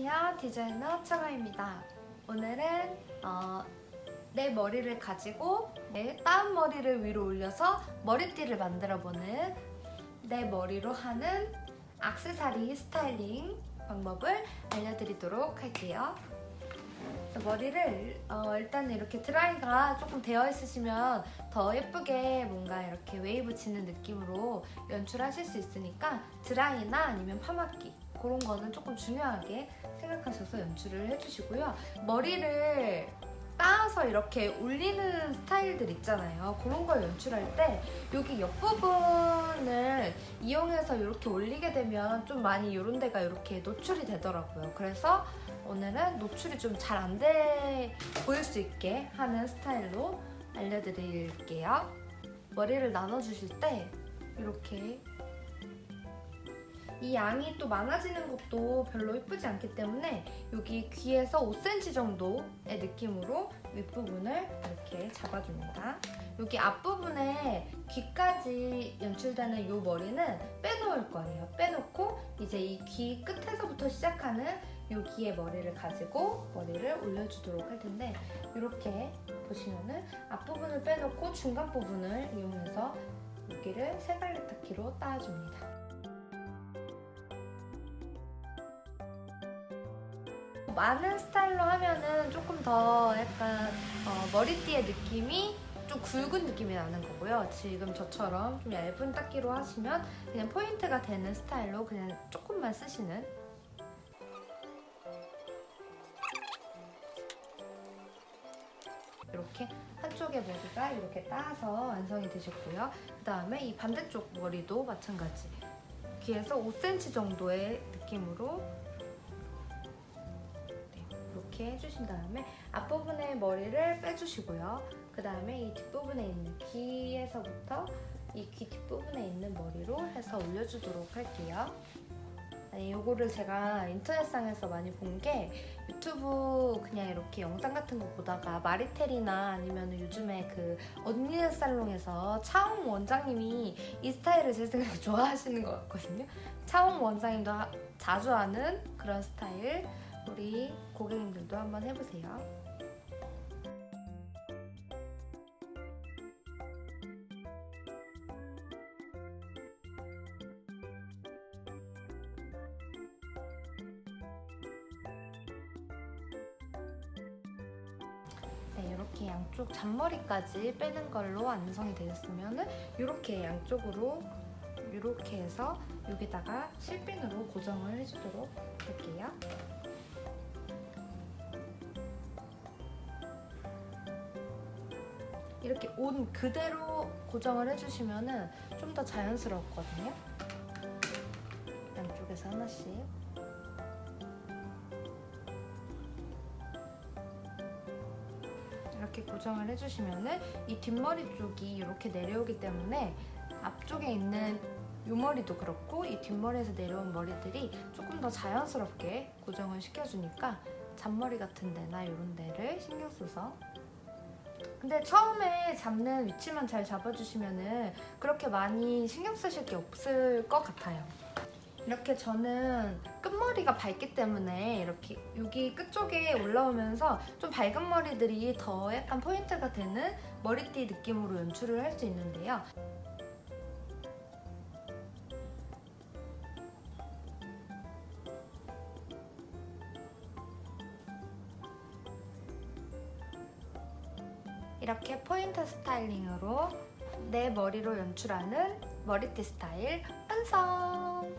안녕하세요. 디자이너 청아입니다. 오늘은 어, 내 머리를 가지고 내 다운 머리를 위로 올려서 머리띠를 만들어보는 내 머리로 하는 악세사리 스타일링 방법을 알려드리도록 할게요. 머리를 어, 일단 이렇게 드라이가 조금 되어 있으시면 더 예쁘게 뭔가 이렇게 웨이브 치는 느낌으로 연출하실 수 있으니까 드라이나 아니면 파마기 그런 거는 조금 중요하게 생각하셔서 연출을 해주시고요. 머리를 따서 이렇게 올리는 스타일들 있잖아요. 그런 걸 연출할 때 여기 옆부분을 이용해서 이렇게 올리게 되면 좀 많이 이런 데가 이렇게 노출이 되더라고요. 그래서 오늘은 노출이 좀 잘 안 돼 보일 수 있게 하는 스타일로 알려드릴게요. 머리를 나눠주실 때 이렇게 이 양이 또 많아지는 것도 별로 예쁘지 않기 때문에 여기 귀에서 5cm 정도의 느낌으로 윗부분을 이렇게 잡아줍니다. 여기 앞부분에 귀까지 연출되는 이 머리는 빼놓을 거예요. 빼놓고 이제 이 귀 끝에서부터 시작하는 여기에 머리를 가지고 머리를 올려주도록 할 텐데 이렇게 보시면은 앞부분을 빼놓고 중간 부분을 이용해서 여기를 세갈래 닦기로 따줍니다. 많은 스타일로 하면은 조금 더 약간 어, 머리띠의 느낌이 좀 굵은 느낌이 나는 거고요. 지금 저처럼 좀 얇은 닦기로 하시면 그냥 포인트가 되는 스타일로 그냥 조금만 쓰시는 이렇게 한쪽의 머리가 이렇게 따서 완성이 되셨고요. 그 다음에 이 반대쪽 머리도 마찬가지. 귀에서 5cm 정도의 느낌으로 네, 이렇게 해주신 다음에 앞부분의 머리를 빼주시고요. 그 다음에 이 뒷부분에 있는 귀에서부터 이 귀 뒷부분에 있는 머리로 해서 올려주도록 할게요. 아니, 요거를 제가 인터넷상에서 많이 본 게 유튜브 그냥 이렇게 영상 같은 거 보다가 마리텔이나 아니면 요즘에 그 언니네 살롱에서 차홍 원장님이 이 스타일을 제 생각에 좋아하시는 것 같거든요. 차홍 원장님도 하- 자주 하는 그런 스타일 우리 고객님들도 한번 해보세요. 네, 이렇게 양쪽 잔머리까지 빼는 걸로 완성이 되었으면 이렇게 양쪽으로 이렇게 해서 여기다가 실핀으로 고정을 해주도록 할게요. 이렇게 온 그대로 고정을 해주시면 좀 더 자연스럽거든요. 양쪽에서 하나씩. 이렇게 고정을 해주시면은 이 뒷머리 쪽이 이렇게 내려오기 때문에 앞쪽에 있는 요 머리도 그렇고 이 뒷머리에서 내려온 머리들이 조금 더 자연스럽게 고정을 시켜주니까 잔머리 같은 데나 이런 데를 신경 써서 근데 처음에 잡는 위치만 잘 잡아주시면은 그렇게 많이 신경 쓰실 게 없을 것 같아요. 이렇게 저는 끝머리가 밝기 때문에 이렇게 여기 끝쪽에 올라오면서 좀 밝은 머리들이 더 약간 포인트가 되는 머리띠 느낌으로 연출을 할 수 있는데요. 이렇게 포인트 스타일링으로 내 머리로 연출하는 머리띠 스타일 완성!